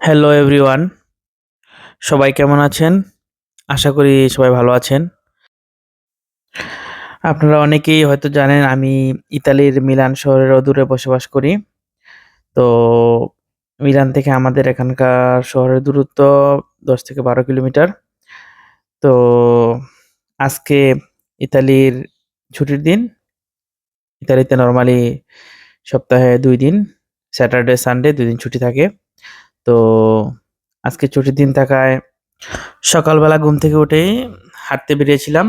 Hello everyone সবাই কেমন আছেন? আশা করি সবাই ভালো আছেন। আপনারা অনেকেই হয়তো জানেন, আমি ইতালির মিলান শহরের অদূরে বসবাস করি। তো মিলান থেকে আমাদের এখানকার শহরের দূরত্ব দশ থেকে বারো কিলোমিটার। তো আজকে ইতালির ছুটির দিন। ইতালিতে নর্মালি সপ্তাহে দুই দিন স্যাটারডে সানডে দুই দিন ছুটি থাকে। তো আজকে ছুটির দিন থাকায় সকালবেলা ঘুম থেকে উঠেই হাঁটতে বেরিয়েছিলাম।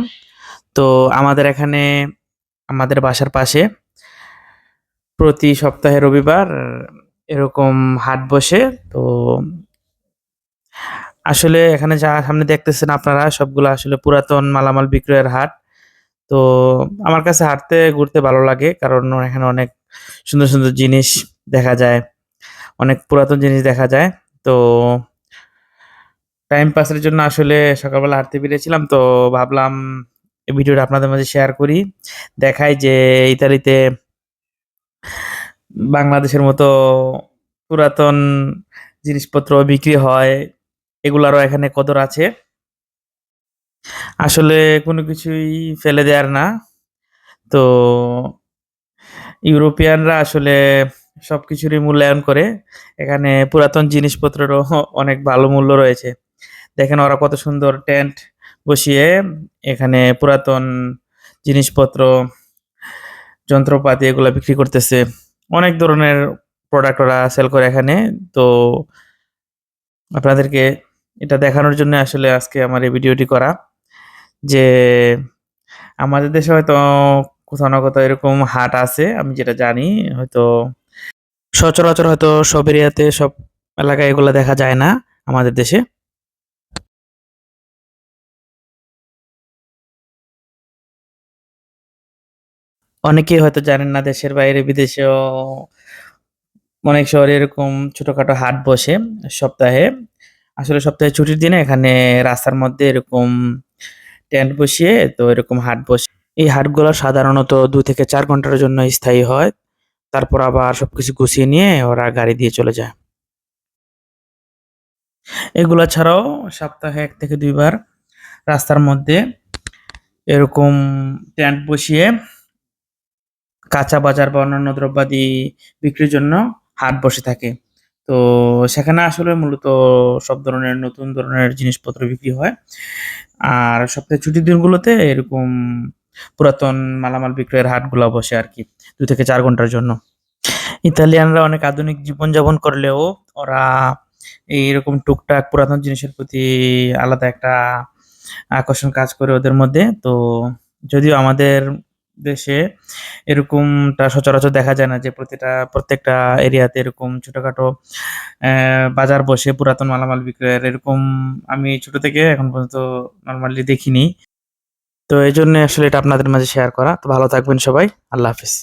তো আমাদের এখানে, আমাদের বাসার পাশে প্রতি সপ্তাহে রবিবার এরকম হাট বসে। তো আসলে এখানে যা সামনে দেখতেছেন আপনারা, সবগুলো আসলে পুরাতন মালামাল বিক্রয়ের হাট। তো আমার কাছে হাঁটতে, ঘুরতে ভালো লাগে কারণ এখানে অনেক সুন্দর সুন্দর জিনিস দেখা যায়। অনেক পুরাতন জিনিস দেখা যায়। তো টাইম পাসের জন্য আসলে সকালবেলা হাঁটতে বেরিয়েছিলাম, তো ভাবলাম এই ভিডিওটা আপনাদের মাঝে শেয়ার করি। দেখাই যে ইতালিতে বাংলাদেশের মতো পুরাতন জিনিসপত্র বিক্রি হয়, এগুলারও এখানে কদর আছে। আসলে কোনো কিছুই ফেলে দেওয়ার না। তো ইউরোপিয়ানরা আসলে সবকিছুরই মূল্যায়ন করে। এখানে পুরাতন জিনিসপত্রেরও অনেক ভালো মূল্য রয়েছে। দেখেন ওরা কত সুন্দর টেন্ট বসিয়ে এখানে পুরাতন জিনিসপত্র, যন্ত্রপাতি এগুলো বিক্রি করতেছে। অনেক ধরনের প্রোডাক্ট ওরা সেল করে এখানে। তো আপনাদেরকে এটা দেখানোর জন্য আসলে আজকে আমার এই ভিডিওটি করা। যে আমাদের দেশে হয়তো কোথাও না কোথাও এরকম হাট আছে, আমি যেটা জানি, হয়তো সচরাচর হয়তো সব এরিয়াতে, সব এলাকায় এগুলো দেখা যায় না আমাদের দেশে। অনেকেই হয়তো জানেন না দেশের বাইরে বিদেশেও অনেক শহরে এরকম ছোটখাটো হাট বসে সপ্তাহে। আসলে সপ্তাহে ছুটির দিনে এখানে রাস্তার মধ্যে এরকম টেন্ট বসিয়ে তো এরকম হাট বসে। এই হাটগুলো সাধারণত দু থেকে চার ঘণ্টার জন্য স্থায়ী হয়। তারপর আবার সবকিছু গুছিয়ে নিয়ে ওরা গাড়ি দিয়ে চলে যায়। এগুলা ছাড়াও সপ্তাহে এক থেকে দুইবার রাস্তার মধ্যে এরকম টেন্ট বসিয়ে কাঁচা বাজার বা অন্যান্য দ্রব্যাদি বিক্রির জন্য হাট বসে থাকে। তো সেখানে আসলে মূলত সব ধরনের নতুন ধরনের জিনিসপত্র বিক্রি হয়। আর সপ্তাহে ছুটির দিনগুলোতে এরকম পুরাতন মালামাল বিক্রয়ের হাটগুলো বসে আর কি দু থেকে চার ঘণ্টার জন্য। ইতালিয়ানরা অনেক আধুনিক জীবনযাপন করলেও ওরা এইরকম টুকটাক পুরাতন জিনিসের প্রতি আলাদা একটা আকর্ষণ কাজ করে ওদের মধ্যে। তো যদিও আমাদের দেশে এরকমটা সচরাচর দেখা যায় না যে প্রতিটা, প্রত্যেকটা এরিয়াতে এরকম ছোটোখাটো বাজার বসে পুরাতন মালামাল বিক্রয়ের এরকম আমি ছোট থেকে এখন পর্যন্ত নর্মালি দেখিনি। তো এই জন্য আসলে এটা আপনাদের মাঝে শেয়ার করা। তো ভালো থাকবেন সবাই। আল্লাহ হাফিজ।